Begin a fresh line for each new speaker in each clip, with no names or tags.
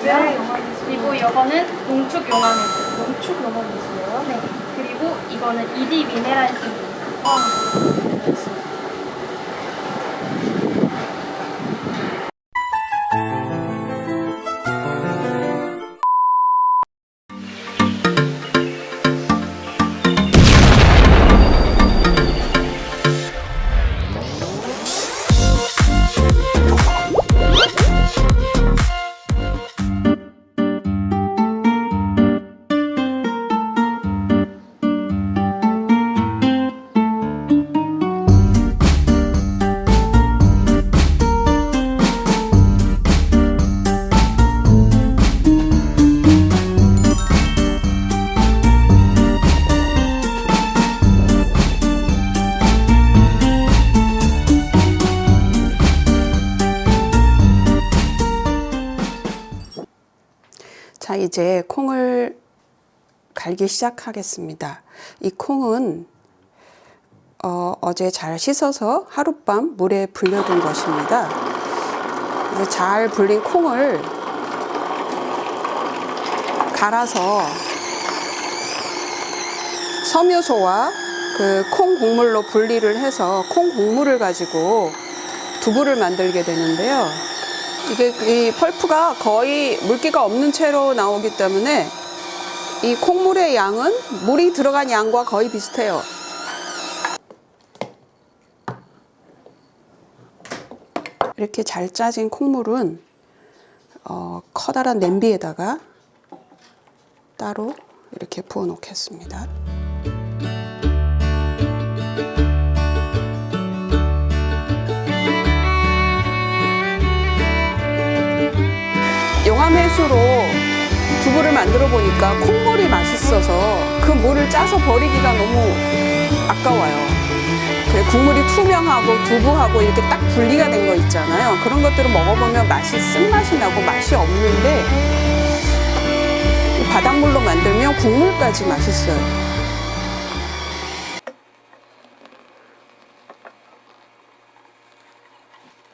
있고요. 그리고 이거는 농축 용암 해수.
농축 너무 있어요.
네. 그리고 이거는 이디 미네랄수.
자, 이제 콩을 갈기 시작하겠습니다. 이 콩은 어, 어제 잘 씻어서 하룻밤 물에 불려둔 것입니다. 이제 잘 불린 콩을 갈아서 섬유소와 그콩 곡물로 분리를 해서 콩 곡물을 가지고 두부를 만들게 되는데요. 이게 이 펄프가 거의 물기가 없는 채로 나오기 때문에 이 콩물의 양은 물이 들어간 양과 거의 비슷해요. 이렇게 잘 짜진 콩물은 어, 커다란 냄비에다가 따로 이렇게 부어 놓겠습니다. 용암해수로 두부를 만들어 보니까 콩물이 맛있어서 그 물을 짜서 버리기가 너무 아까워요. 그 국물이 투명하고 두부하고 이렇게 딱 분리가 된 거 있잖아요. 그런 것들을 먹어보면 맛이 쓴맛이 나고 맛이 없는데 이 바닷물로 만들면 국물까지 맛있어요.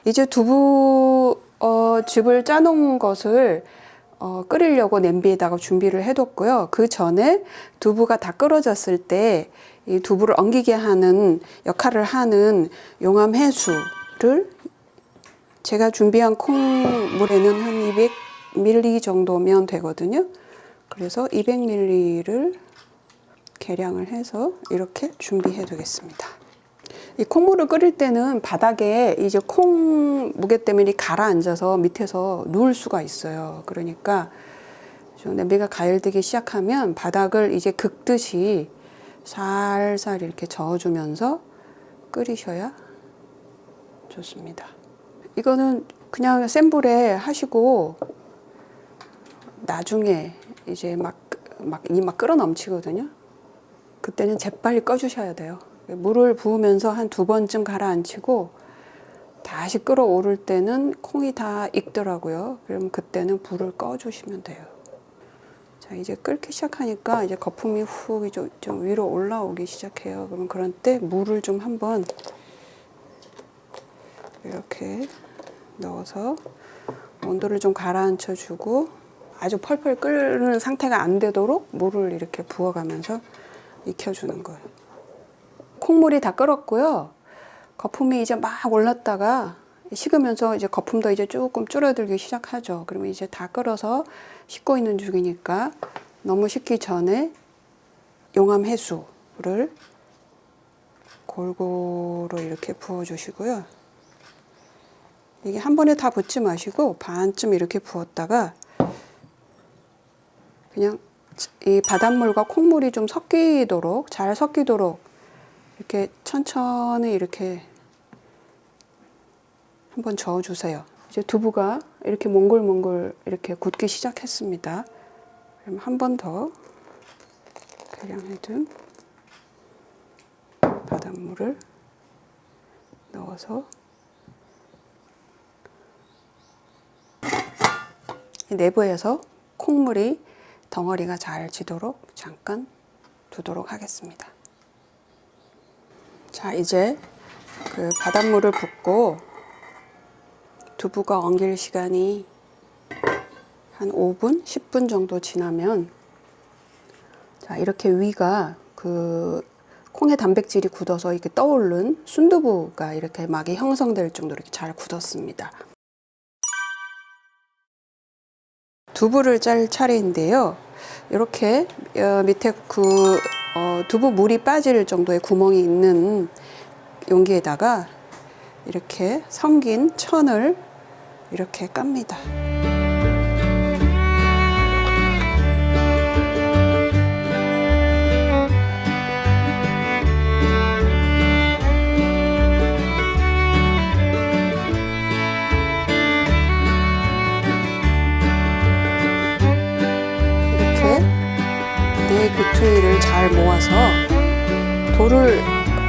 이제 두부 어, 즙을 짜놓은 것을 어, 끓이려고 냄비에다가 준비를 해뒀고요. 그 전에 두부가 다 끓어졌을 때 이 두부를 엉기게 하는 역할을 하는 용암 해수를 제가 준비한 콩물에는 한 200ml 정도면 되거든요. 그래서 200ml를 계량을 해서 이렇게 준비해 두겠습니다. 이 콩물을 끓일 때는 바닥에 이제 콩 무게 때문에 가라앉아서 밑에서 누울 수가 있어요. 그러니까 좀 냄비가 가열되기 시작하면 바닥을 이제 긁듯이 살살 이렇게 저어주면서 끓이셔야 좋습니다. 이거는 그냥 센 불에 하시고 나중에 이제 막 막이막 끓어 넘치거든요. 그때는 재빨리 꺼주셔야 돼요. 물을 부으면서 한 두 번쯤 가라앉히고 다시 끓어오를 때는 콩이 다 익더라고요. 그럼 그때는 불을 꺼주시면 돼요. 자, 이제 끓기 시작하니까 이제 거품이 훅 좀, 좀 위로 올라오기 시작해요. 그러면 그런 때 물을 좀 한번 이렇게 넣어서 온도를 좀 가라앉혀 주고 아주 펄펄 끓는 상태가 안 되도록 물을 이렇게 부어가면서 익혀주는 거예요. 콩물이 다 끓었고요. 거품이 이제 막 올랐다가 식으면서 이제 거품도 이제 조금 줄어들기 시작하죠. 그러면 이제 다 끓어서 식고 있는 중이니까 너무 식기 전에 용암 해수를 골고루 이렇게 부어주시고요. 이게 한 번에 다 붓지 마시고 반쯤 이렇게 부었다가 그냥 이 바닷물과 콩물이 좀 섞이도록 잘 섞이도록 이렇게 천천히 이렇게 한번 저어주세요. 이제 두부가 이렇게 몽글몽글 이렇게 굳기 시작했습니다. 그럼 한 번더 계량해둔 바닷물을 넣어서 이 내부에서 콩물이 덩어리가 잘 지도록 잠깐 두도록 하겠습니다. 자, 이제 그 바닷물을 붓고 두부가 엉길 시간이 한 5분, 10분 정도 지나면 자, 이렇게 위가 그 콩의 단백질이 굳어서 이렇게 떠오른 순두부가 이렇게 막이 형성될 정도로 이렇게 잘 굳었습니다. 두부를 짤 차례인데요. 이렇게 어, 밑에 그 어, 두부 물이 빠질 정도의 구멍이 있는 용기에다가 이렇게 성긴 천을 이렇게 깝니다. 잘 모아서 돌을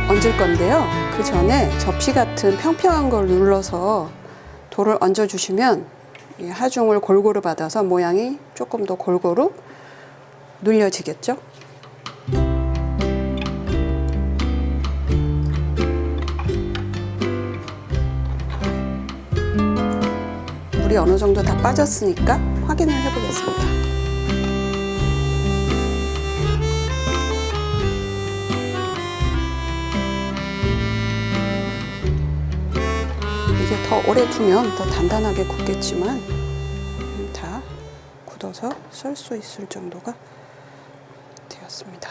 얹을 건데요. 그 전에 접시 같은 평평한 걸 눌러서 돌을 얹어 주시면 이 하중을 골고루 받아서 모양이 조금 더 골고루 눌려지겠죠. 물이 어느 정도 다 빠졌으니까 확인을 해보겠습니다. 오래 두면 더 단단하게 굳겠지만 음, 다 굳어서 쓸수 있을 정도가 되었습니다.